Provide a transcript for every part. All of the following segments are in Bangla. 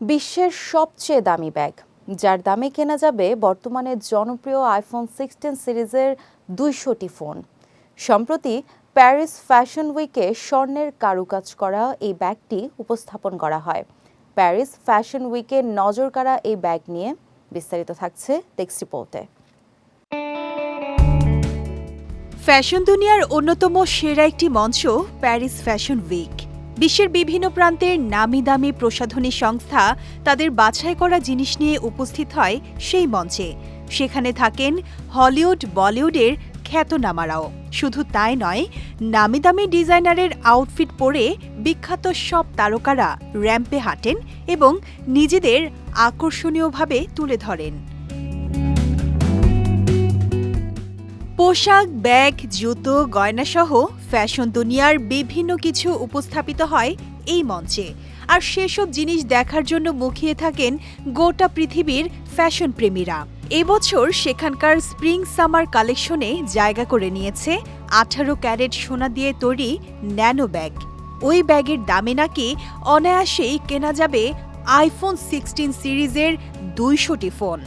বিশ্বের সবচেয়ে দামি ব্যাগ, যার দামে কেনা যাবে বর্তমানে জনপ্রিয় আইফোন সিক্সটিন সিরিজের দুইশোটি ফোন। সম্প্রতি প্যারিস ফ্যাশন উইকে স্বর্ণের কারুকাজ করা এই ব্যাগটি উপস্থাপন করা হয়। প্যারিস ফ্যাশন উইকে নজর কাড়া এই ব্যাগ নিয়ে বিস্তারিত থাকছে টেক্স রিপোর্টে ফ্যাশন দুনিয়ার অন্যতম সেরা একটি মঞ্চ প্যারিস ফ্যাশন উইক বিশ্বের বিভিন্ন প্রান্তের নামি দামি প্রসাধনী সংস্থা তাদের বাছাই করা জিনিস নিয়ে উপস্থিত হয় সেই মঞ্চে। সেখানে থাকেন হলিউড, বলিউডের খ্যাতনামারাও। শুধু তাই নয়, নামি দামি ডিজাইনারের আউটফিট পরে বিখ্যাত সব তারকারা র্যাম্পে হাঁটেন এবং নিজেদের আকর্ষণীয়ভাবে তুলে ধরেন। পোশাক, ব্যাগ, জুতো, গয়নাসহ ফ্যাশন দুনিয়ার বিভিন্ন কিছু উপস্থাপিত হয় এই মঞ্চে। আর সেসব জিনিস দেখার জন্য মুখিয়ে থাকেন গোটা পৃথিবীর ফ্যাশন প্রেমীরা। এবছর সেখানকার স্প্রিং সামার কালেকশনে জায়গা করে নিয়েছে আঠারো ক্যারেট সোনা দিয়ে তৈরি ন্যানো ব্যাগ। ওই ব্যাগের দামে নাকি অনায়াসেই কেনা যাবে আইফোন সিক্সটিন সিরিজের দুইশোটি ফোন।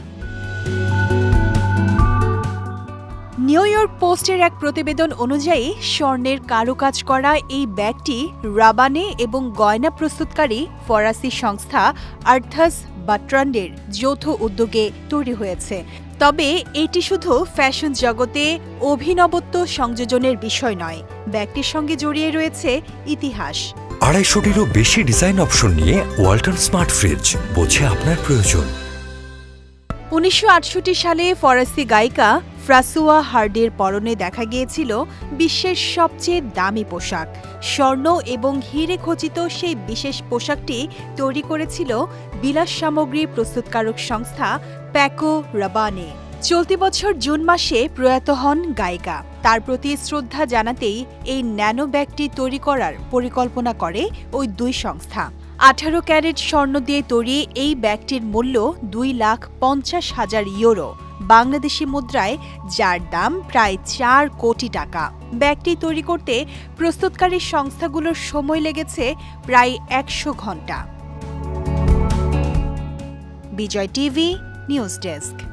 নিউ ইয়র্ক পোস্টের এক প্রতিবেদন অনুযায়ী স্বর্ণের কারুকাজ করা এই ব্যাগটি রাবানে এবং গয়না প্রস্তুতকারী ফরাসি সংস্থা আর্থাস বাট্রান্ডের যৌথ উদ্যোগে তৈরি হয়েছে। তবে এটি শুধু ফ্যাশন জগতে অভিনবত্ব সংযোজনের বিষয় নয় ব্যাগটির সঙ্গে জড়িয়ে রয়েছে ইতিহাস। আড়াইশোটিরও বেশি ডিজাইন অপশন নিয়ে ওয়াল্টন স্মার্ট ফ্রিজ বোঝে আপনার প্রয়োজন। উনিশশো আটষট্টি সালে ফরাসি গায়িকা ফ্রাসুয়া হার্ডের পরনে দেখা গিয়েছিল বিশ্বের সবচেয়ে দামি পোশাক। স্বর্ণ এবং হিরে খচিত সেই বিশেষ পোশাকটি তৈরি করেছিল বিলাস সামগ্রী প্রস্তুতকারক সংস্থা প্যাকো রাবানে। চলতি বছর জুন মাসে প্রয়াত হন গায়িকা। তার প্রতি শ্রদ্ধা জানাতেই এই ন্যানো ব্যাগটি তৈরি করার পরিকল্পনা করে ওই দুই সংস্থা। আঠারো ক্যারেট স্বর্ণ দিয়ে তৈরি এই ব্যাগটির মূল্য দুই লাখ পঞ্চাশ হাজার ইউরো। বাংলাদেশি মুদ্রায়, যার দাম প্রায় চার কোটি টাকা। ব্যাগটি তৈরি করতে প্রস্তুতকারী সংস্থাগুলোর সময় লেগেছে প্রায় একশো ঘণ্টা। Bijoy TV, news desk.